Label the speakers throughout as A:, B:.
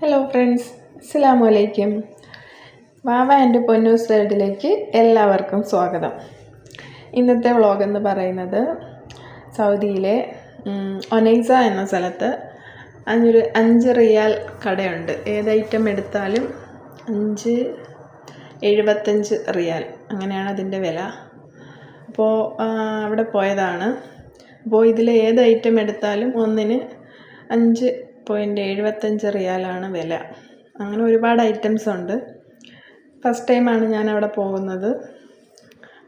A: Hello friends അസ്സാം വലൈക്കും വാവ എന്റെ പൊന്നൂസ് വേൾഡിലേക്ക് എല്ലാവർക്കും സ്വാഗതം. ഇന്നത്തെ വ്ളോഗ് എന്ന് പറയുന്നത് സൗദിയിലെ ഒനൈസ എന്ന സ്ഥലത്ത് അഞ്ഞൊരു അഞ്ച് റിയാൽ കടയുണ്ട്. ഏത് ഐറ്റം എടുത്താലും അഞ്ച് എഴുപത്തഞ്ച് റിയാൽ. അങ്ങനെയാണ് അതിന്റെ വില. അപ്പോൾ അവിടെ പോയതാണ്. അപ്പോൾ ഇതിൽ ഏത് ഐറ്റം എടുത്താലും ഒന്നിന് അഞ്ച് പോയിന്റ് എഴുപത്തഞ്ച് റിയാലാണ് വില. അങ്ങനെ ഒരുപാട് ഐറ്റംസ് ഉണ്ട്. ഫസ്റ്റ് ടൈമാണ് ഞാൻ അവിടെ പോകുന്നത്.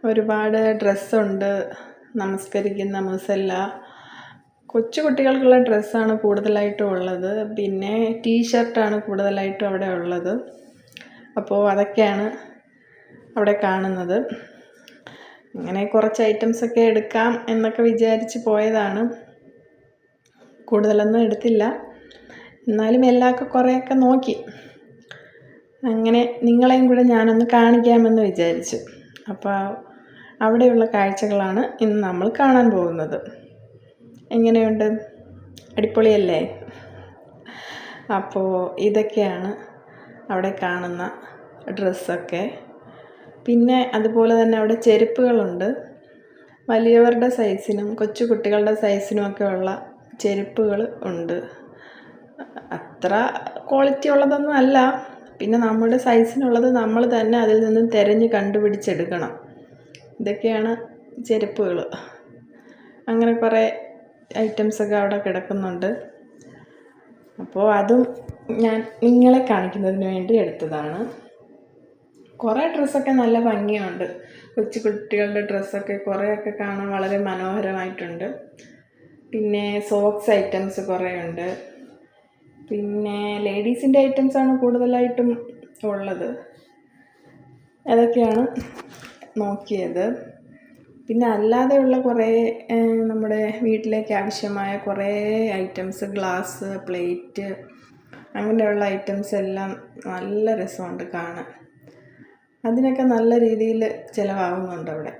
A: ഒരുപാട് ഡ്രസ്സുണ്ട് നമസ്കരിക്കുന്ന മുസല്ല. കൊച്ചു കുട്ടികൾക്കുള്ള ഡ്രസ്സാണ് കൂടുതലായിട്ടും ഉള്ളത്. പിന്നെ ടീ ഷർട്ടാണ് കൂടുതലായിട്ടും അവിടെ ഉള്ളത്. അപ്പോൾ അതൊക്കെയാണ് അവിടെ കാണുന്നത്. അങ്ങനെ കുറച്ച് ഐറ്റംസൊക്കെ എടുക്കാം എന്നൊക്കെ വിചാരിച്ച് പോയതാണ്. കൂടുതലൊന്നും എടുത്തില്ല. എന്നാലും എല്ലാവർക്കും കുറേയൊക്കെ നോക്കി. അങ്ങനെ നിങ്ങളെയും കൂടെ ഞാനൊന്ന് കാണിക്കാമെന്ന് വിചാരിച്ചു. അപ്പോൾ അവിടെയുള്ള കാഴ്ചകളാണ് ഇന്ന് നമ്മൾ കാണാൻ പോകുന്നത്. എങ്ങനെയുണ്ട്? അടിപൊളിയല്ലേ? അപ്പോൾ ഇതൊക്കെയാണ് അവിടെ കാണുന്ന ഡ്രസ്സൊക്കെ. പിന്നെ അതുപോലെ തന്നെ അവിടെ ചെരുപ്പുകളുണ്ട്. വലിയവരുടെ സൈസിനും കൊച്ചു കുട്ടികളുടെ സൈസിനും ഒക്കെ ഉള്ള ചെരുപ്പുകൾ ഉണ്ട്. അത്ര ക്വാളിറ്റി ഉള്ളതൊന്നും അല്ല. പിന്നെ നമ്മുടെ സൈസിനുള്ളത് നമ്മൾ തന്നെ അതിൽ നിന്നും തിരഞ്ഞ് കണ്ടുപിടിച്ചെടുക്കണം. ഇതൊക്കെയാണ് ചെരുപ്പുകൾ. അങ്ങനെ കുറേ ഐറ്റംസൊക്കെ അവിടെ കിടക്കുന്നുണ്ട്. അപ്പോൾ അതും ഞാൻ നിങ്ങളെ കാണിക്കുന്നതിന് വേണ്ടി എടുത്തതാണ്. കുറേ ഡ്രസ്സൊക്കെ നല്ല ഭംഗിയുണ്ട്. കൊച്ചു കുട്ടികളുടെ ഡ്രസ്സൊക്കെ കുറേയൊക്കെ കാണാൻ വളരെ മനോഹരമായിട്ടുണ്ട്. പിന്നെ സോക്സ് ഐറ്റംസ് കുറേ ഉണ്ട്. പിന്നെ ലേഡീസിന്റെ ആണ് കൂടുതലായിട്ടും ഉള്ളത്. അതൊക്കെയാണ് നോക്കിയത്. പിന്നെ അല്ലാതെയുള്ള കുറേ നമ്മുടെ വീട്ടിലേക്ക് ആവശ്യമായ കുറേ ഐറ്റംസ് ഗ്ലാസ് പ്ലേറ്റ് അങ്ങനെയുള്ള ഐറ്റംസ് എല്ലാം നല്ല രസമുണ്ട് കാണാൻ. അതിനൊക്കെ നല്ല രീതിയിൽ ചിലവാകുന്നുണ്ട് അവിടെ.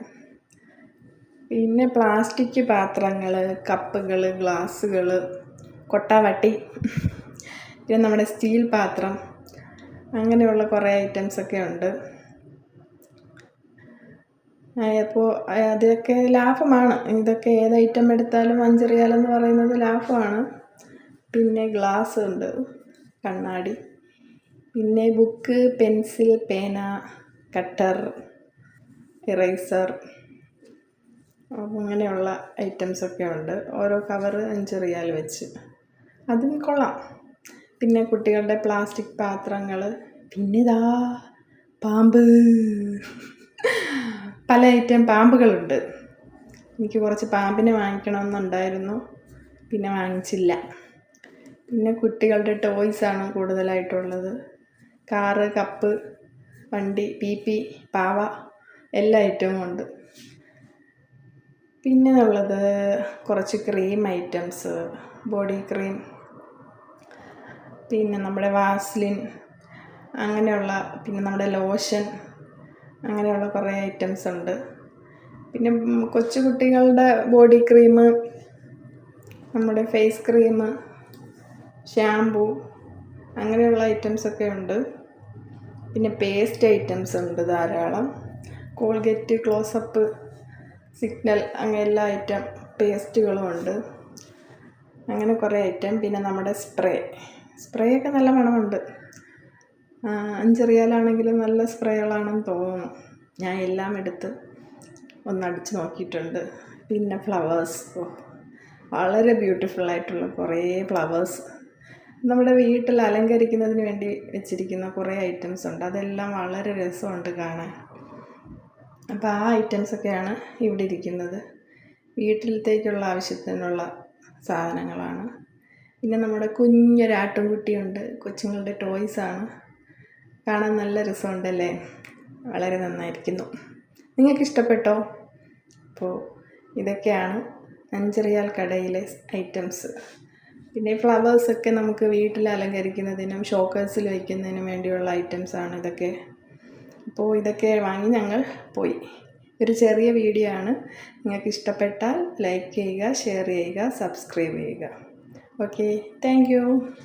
A: പിന്നെ പ്ലാസ്റ്റിക് പാത്രങ്ങൾ കപ്പുകൾ ഗ്ലാസ്സുകൾ കൊട്ടാവട്ടി. പിന്നെ നമ്മുടെ സ്റ്റീൽ പാത്രം അങ്ങനെയുള്ള കുറേ ഐറ്റംസൊക്കെ ഉണ്ട്. അപ്പോൾ അതൊക്കെ ലാഭമാണ്. ഇതൊക്കെ ഏത് ഐറ്റം എടുത്താലും അഞ്ച് റിയാലെന്ന് പറയുന്നത് ലാഭമാണ്. പിന്നെ ഗ്ലാസ് ഉണ്ട് കണ്ണാടി. പിന്നെ ബുക്ക് പെൻസിൽ പേന കട്ടർ ഇറേസർ അങ്ങനെയുള്ള ഐറ്റംസൊക്കെ ഉണ്ട്. ഓരോ കവറ് അഞ്ച് റിയാൽ വെച്ച്. അതും കൊള്ളാം. പിന്നെ കുട്ടികളുടെ പ്ലാസ്റ്റിക് പാത്രങ്ങൾ പിന്നെ ഇതാ പാമ്പ്. പല ഐറ്റം പാമ്പുകളുണ്ട്. എനിക്ക് കുറച്ച് പാമ്പിനെ വാങ്ങിക്കണമെന്നുണ്ടായിരുന്നു. പിന്നെ വാങ്ങിച്ചില്ല. പിന്നെ കുട്ടികളുടെ ടോയ്സാണ് കൂടുതലായിട്ടുള്ളത്. കാറ് കപ്പ് വണ്ടി പി പി പാവ എല്ലാ ഐറ്റവും ഉണ്ട്. പിന്നെ ഉള്ളത് കുറച്ച് ക്രീം ഐറ്റംസ് ബോഡി ക്രീം പിന്നെ നമ്മുടെ വാസ്ലിൻ അങ്ങനെയുള്ള പിന്നെ നമ്മുടെ ലോഷൻ അങ്ങനെയുള്ള കുറേ ഐറ്റംസ് ഉണ്ട്. പിന്നെ കൊച്ചു കുട്ടികളുടെ ബോഡി ക്രീം നമ്മുടെ ഫേസ് ക്രീം ഷാംപൂ അങ്ങനെയുള്ള ഐറ്റംസൊക്കെ ഉണ്ട്. പിന്നെ പേസ്റ്റ് ഐറ്റംസ് ഉണ്ട് ധാരാളം. കോൾഗേറ്റ് ക്ലോസപ്പ് സിഗ്നൽ അങ്ങനെ എല്ലാ ഐറ്റം പേസ്റ്റുകളും ഉണ്ട്. അങ്ങനെ കുറേ ഐറ്റം പിന്നെ നമ്മുടെ സ്പ്രേ സ്പ്രേ ഒക്കെ നല്ല മണമുണ്ട്. അഞ്ചറിയാലാണെങ്കിൽ നല്ല സ്പ്രേകളാണെന്ന് തോന്നുന്നു. ഞാൻ എല്ലാം എടുത്ത് ഒന്നടിച്ച് നോക്കിയിട്ടുണ്ട്. പിന്നെ ഫ്ലവേഴ്സ്. വളരെ ബ്യൂട്ടിഫുള്ളായിട്ടുള്ള കുറേ ഫ്ലവേഴ്സ്. നമ്മുടെ വീട്ടിൽ അലങ്കരിക്കുന്നതിന് വേണ്ടി വെച്ചിരിക്കുന്ന കുറേ ഐറ്റംസ് ഉണ്ട്. അതെല്ലാം വളരെ രസമുണ്ട് കാണാൻ. അപ്പോൾ ആ ഐറ്റംസൊക്കെയാണ് ഇവിടെ ഇരിക്കുന്നത്. വീട്ടിലത്തേക്കുള്ള ആവശ്യത്തിനുള്ള സാധനങ്ങളാണ്. പിന്നെ നമ്മുടെ കുഞ്ഞൊരാട്ടുംകുട്ടിയുണ്ട്. കൊച്ചുങ്ങളുടെ ടോയ്സാണ് കാണാൻ നല്ല രസമുണ്ടല്ലേ? വളരെ നന്നായിരിക്കുന്നു. നിങ്ങൾക്ക് ഇഷ്ടപ്പെട്ടോ അപ്പോൾ ഇതൊക്കെയാണ് അഞ്ചറിയാൽ കടയിലെ ഐറ്റംസ് പിന്നെ ഫ്ലവേഴ്സൊക്കെ നമുക്ക് വീട്ടിൽ അലങ്കരിക്കുന്നതിനും ഷോക്കേഴ്സിൽ വയ്ക്കുന്നതിനും വേണ്ടിയുള്ള ഐറ്റംസാണ് ഇതൊക്കെ. അപ്പോൾ ഇതൊക്കെ വാങ്ങി ഞങ്ങൾ പോയി. ഒരു ചെറിയ വീഡിയോ ആണ്. നിങ്ങൾക്ക് ഇഷ്ടപ്പെട്ടാൽ ലൈക്ക് ചെയ്യുക ഷെയർ ചെയ്യുക സബ്സ്ക്രൈബ് ചെയ്യുക. Thank you